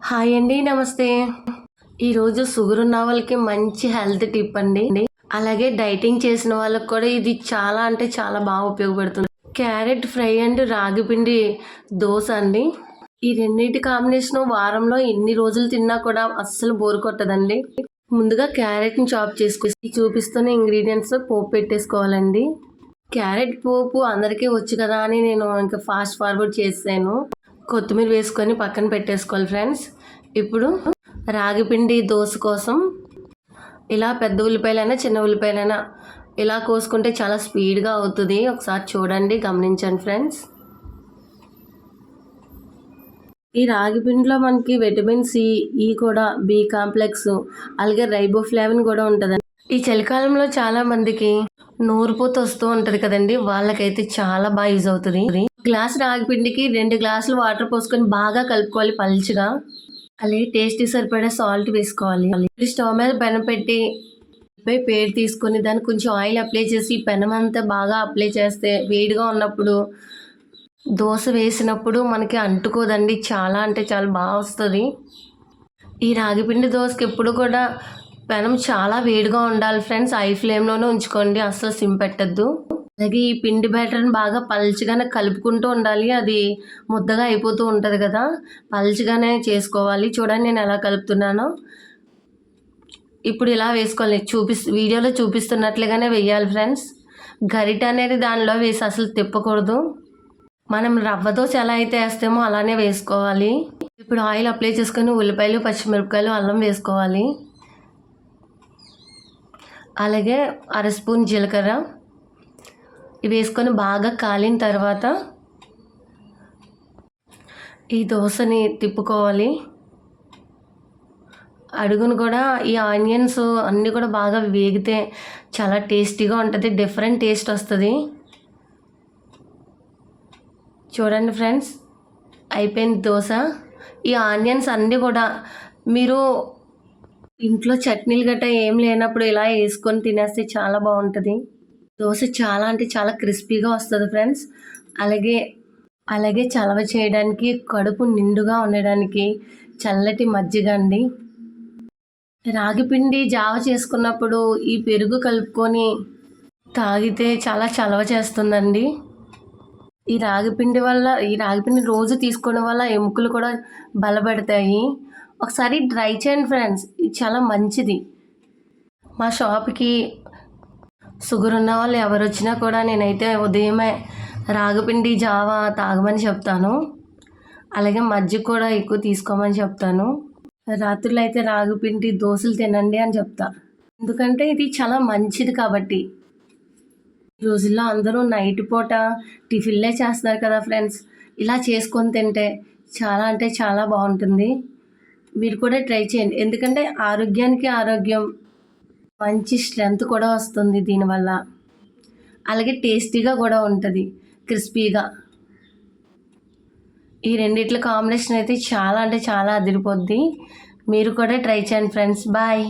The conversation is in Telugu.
హాయ్ అండి నమస్తే. ఈరోజు షుగర్ ఉన్న వాళ్ళకి మంచి హెల్త్ టిప్ అండి. అలాగే డైటింగ్ చేసిన వాళ్ళకి కూడా ఇది చాలా అంటే చాలా బాగా ఉపయోగపడుతుంది. క్యారెట్ ఫ్రై అండ్ రాగి పిండి దోశ అండి. ఈ రెండింటి కాంబినేషన్ వారంలో ఎన్ని రోజులు తిన్నా కూడా అస్సలు బోరు కొట్టదండి. ముందుగా క్యారెట్ని చాప్ చేసుకుని చూపిస్తున్న ఇంగ్రీడియంట్స్ పోపు పెట్టేసుకోవాలండి. క్యారెట్ పోపు అందరికీ వచ్చు కదా అని నేను ఇంకా ఫాస్ట్ ఫార్వర్డ్ చేసాను కొత్తిమీర వేసుకొని పక్కన పెట్టేసుకోవాలి ఫ్రెండ్స్. ఇప్పుడు రాగిపిండి దోశ కోసం ఇలా పెద్ద ఉల్లిపాయలైనా చిన్న ఉల్లిపాయలైనా ఇలా కోసుకుంటే చాలా స్పీడ్గా అవుతుంది. ఒకసారి చూడండి గమనించండి ఫ్రెండ్స్. ఈ రాగి పిండిలో మనకి విటమిన్ సి ఈ కూడా బి కాంప్లెక్స్ అలాగే రైబోఫ్లావిన్ కూడా ఉంటుంది. ఈ చలికాలంలో చాలా మందికి నూరుపోత వస్తూ ఉంటుంది కదండి. వాళ్ళకైతే చాలా బాగా యూజ్ అవుతుంది. గ్లాస్ రాగిపిండికి రెండు గ్లాసులు వాటర్ పోసుకొని బాగా కలుపుకోవాలి పలుచగా. అలాగే టేస్ట్ సరిపడే సాల్ట్ వేసుకోవాలి. స్టవ్ మీద పెనం పెట్టి పై పేరు తీసుకొని దానికి కొంచెం ఆయిల్ అప్లై చేసి పెనం అంతా బాగా అప్లై చేస్తే వేడిగా ఉన్నప్పుడు దోశ వేసినప్పుడు మనకి అంటుకోదండి. చాలా అంటే చాలా బాగా వస్తుంది. ఈ రాగిపిండి దోశకి ఎప్పుడు కూడా పెనం చాలా వేడిగా ఉండాలి ఫ్రెండ్స్. ఐ ఫ్లేమ్లోనే ఉంచుకోండి. అస్సలు సిమ్ పెట్టద్దు. అలాగే ఈ పిండి బ్యాటర్ని బాగా పల్చగానే కలుపుకుంటూ ఉండాలి. అది ముద్దగా అయిపోతూ ఉంటుంది కదా. పల్చగానే చేసుకోవాలి. చూడండి నేను ఎలా కలుపుతున్నానో. ఇప్పుడు ఇలా వేసుకోవాలి. చూపి వీడియోలో చూపిస్తున్నట్లుగానే వేయాలి ఫ్రెండ్స్. గరిట అనేది దానిలో వేసి అసలు తిప్పకూడదు. మనం రవ్వతో ఎలా అయితే వేస్తామో అలానే వేసుకోవాలి. ఇప్పుడు ఆయిల్ అప్లై చేసుకొని ఉల్లిపాయలు పచ్చిమిరపకాయలు అల్లం వేసుకోవాలి. అలాగే అర స్పూన్ జీలకర్ర. ఇవి వేసుకొని బాగా కాలిన తర్వాత ఈ దోశని తిప్పుకోవాలి. అడుగును కూడా ఈ ఆనియన్స్ అన్నీ కూడా బాగా వేగితే చాలా టేస్టీగా ఉంటుంది డిఫరెంట్ టేస్ట్ వస్తుంది. చూడండి ఫ్రెండ్స్ అయిపోయింది దోశ. ఈ ఆనియన్స్ అన్నీ కూడా మీరు ఇంట్లో చట్నీలు గట్రా ఏం లేనప్పుడు ఇలా వేసుకొని తినేస్తే చాలా బాగుంటుంది. దోశ చాలా అంటే చాలా క్రిస్పీగా వస్తుంది ఫ్రెండ్స్. అలాగే అలాగే చలవ చేయడానికి కడుపు నిండుగా ఉండడానికి చల్లటి మజ్జిగ అండి రాగిపిండి జావ చేసుకున్నప్పుడు ఈ పెరుగు కలుపుకొని తాగితే చాలా చలవ చేస్తుందండి. ఈ రాగిపిండి వల్ల ఈ రాగిపిండి రోజు తీసుకోవడం వల్ల ఎముకలు కూడా బలపడతాయి. ఒకసారి ట్రై చేయండి ఫ్రెండ్స్ ఇది చాలా మంచిది. మా షాప్కి షుగర్ ఉన్న వాళ్ళు ఎవరు వచ్చినా కూడా నేనైతే ఉదయమే రాగపిండి జావా తాగమని చెప్తాను. అలాగే మజ్జిగ కూడా ఎక్కువ తీసుకోమని చెప్తాను. రాత్రులు అయితే రాగిపిండి దోశలు తినండి అని చెప్తా. ఎందుకంటే ఇది చాలా మంచిది కాబట్టి. ఈ రోజుల్లో అందరూ నైట్ పూట టిఫిన్లే చేస్తున్నారు కదా ఫ్రెండ్స్. ఇలా చేసుకొని తింటే చాలా అంటే చాలా బాగుంటుంది. మీరు కూడా ట్రై చేయండి. ఎందుకంటే ఆరోగ్యానికి ఆరోగ్యం. మంచి స్ట్రెంగ్త్ కూడా వస్తుంది దీనివల్ల. అలాగే టేస్టీగా కూడా ఉంటుంది క్రిస్పీగా. ఈ రెండిట్ల కాంబినేషన్ అయితే చాలా అంటే చాలా అదిరిపోద్ది. మీరు కూడా ట్రై చేయండి ఫ్రెండ్స్. బాయ్.